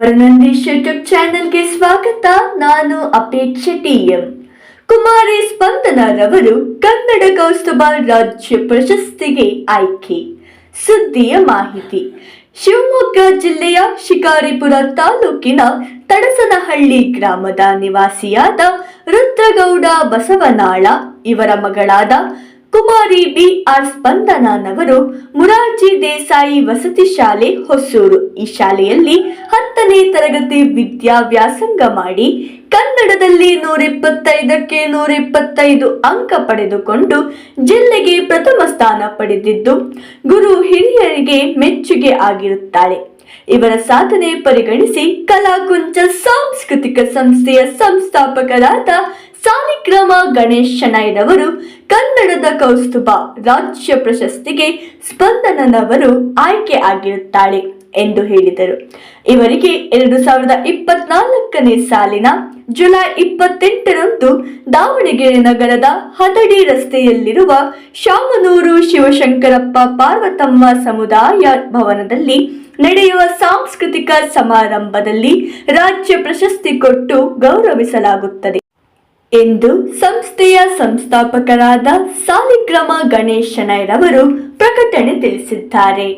ವರನಂದೀಶ್ YouTube ಚಾನೆಲ್ಗೆ ಸ್ವಾಗತ. ನಾನು ಅಪೇಕ್ಷೆ ಟಿಎಂ. ಕುಮಾರಿ ಸ್ಪಂದನರವರು ಕನ್ನಡ ಕೌಸ್ತುಭ ರಾಜ್ಯ ಪ್ರಶಸ್ತಿಗೆ ಆಯ್ಕೆ. ಸುದ್ದಿಯ ಮಾಹಿತಿ. ಶಿವಮೊಗ್ಗ ಜಿಲ್ಲೆಯ ಶಿಕಾರಿಪುರ ತಾಲೂಕಿನ ತಡಸನಹಳ್ಳಿ ಗ್ರಾಮದ ನಿವಾಸಿಯಾದ ರುದ್ರಗೌಡ ಬಸವನಾಳ, ಇವರ ಮಗಳಾದ ಕುಮಾರಿ ಬಿ ಆರ್ ಸ್ಪಂದನನವರು ಮುರಾರ್ಜಿ ದೇಸಾಯಿ ವಸತಿ ಶಾಲೆ, ಹೊಸೂರು. ಈ ಶಾಲೆಯಲ್ಲಿ ಹತ್ತನೇ ತರಗತಿ ವಿದ್ಯಾಭ್ಯಾಸಂಗ ಮಾಡಿ ಕನ್ನಡದಲ್ಲಿ ನೂರ ಇಪ್ಪತ್ತೈದಕ್ಕೆ ನೂರ ಇಪ್ಪತ್ತೈದು ಅಂಕ ಪಡೆದುಕೊಂಡು ಜಿಲ್ಲೆಗೆ ಪ್ರಥಮ ಸ್ಥಾನ ಪಡೆದಿದ್ದು ಗುರು ಹಿರಿಯರಿಗೆ ಮೆಚ್ಚುಗೆ ಆಗಿರುತ್ತಾಳೆ. ಇವರ ಸಾಧನೆ ಪರಿಗಣಿಸಿ ಕಲಾಕುಂಚ ಸಾಂಸ್ಕೃತಿಕ ಸಂಸ್ಥೆಯ ಸಂಸ್ಥಾಪಕರಾದ ಸಾಲಿಗ್ರಾಮ ಗಣೇಶ್ ಶೆಣೈರವರು ಕನ್ನಡದ ಕೌಸ್ತುಭ ರಾಜ್ಯ ಪ್ರಶಸ್ತಿಗೆ ಸ್ಪಂದನನವರು ಆಯ್ಕೆ ಆಗಿರುತ್ತಾಳೆ ಎಂದು ಹೇಳಿದರು. ಇವರಿಗೆ ಎರಡು ಸಾವಿರದ ಇಪ್ಪತ್ನಾಲ್ಕನೇ ಸಾಲಿನ ಜುಲೈ ಇಪ್ಪತ್ತೆಂಟರಂದು ದಾವಣಗೆರೆ ನಗರದ ಹದಡಿ ರಸ್ತೆಯಲ್ಲಿರುವ ಶಾಮನೂರು ಶಿವಶಂಕರಪ್ಪ ಪಾರ್ವತಮ್ಮ ಸಮುದಾಯ ಭವನದಲ್ಲಿ ನಡೆಯುವ ಸಾಂಸ್ಕೃತಿಕ ಸಮಾರಂಭದಲ್ಲಿ ರಾಜ್ಯ ಪ್ರಶಸ್ತಿ ಕೊಟ್ಟು ಗೌರವಿಸಲಾಗುತ್ತದೆ. ಎಂದು ಸಂಸ್ಥೆಯ ಸಂಸ್ಥಾಪಕರಾದ ಸಾಲಿಗ್ರಾಮ ಗಣೇಶ್ ಶೆಣೈರವರು ಪ್ರಕಟಣೆ ತಿಳಿಸಿದ್ದಾರೆ.